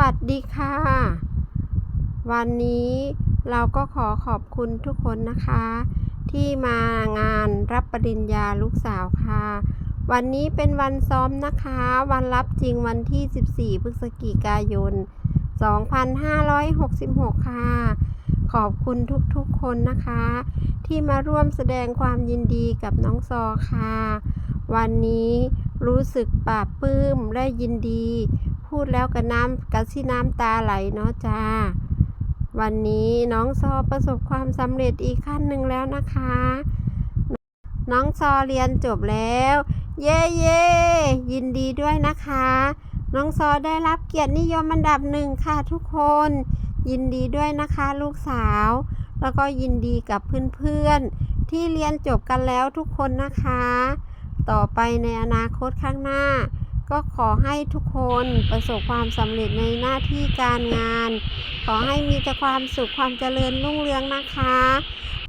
วัสดีค่ะ วันนี้เราก็ขอขอบคุณทุกคนนะคะ ที่มางานรับปริญญาลูกสาวค่ะ วันนี้เป็นวันซ้อมนะคะ วันรับจริงวันที่ 14 พฤศจิกายน 2566 ค่ะ ขอบคุณทุกๆคนนะคะ ที่มาร่วมแสดงความยินดีกับน้องซอค่ะ วันนี้รู้สึกปลาบปลื้มและยินดี พูดแล้วกับน้ำกับที่น้ำตาไหลเนาะจ้า วันนี้น้องซอประสบความสำเร็จอีกขั้นหนึ่งแล้วนะคะ น้องซอเรียนจบแล้ว เย้เย้ยินดีด้วยนะคะ น้องซอได้รับเกียรตินิยมอันดับหนึ่งค่ะทุกคน ยินดีด้วยนะคะลูกสาว แล้วก็ยินดีกับเพื่อนๆ ที่เรียนจบกันแล้วทุกคนนะคะ ต่อไปในอนาคตข้างหน้า ก็ขอให้ทุกคนประสบความสำเร็จในหน้าที่การงาน ขอให้มีแต่ความสุขความเจริญรุ่งเรืองนะคะ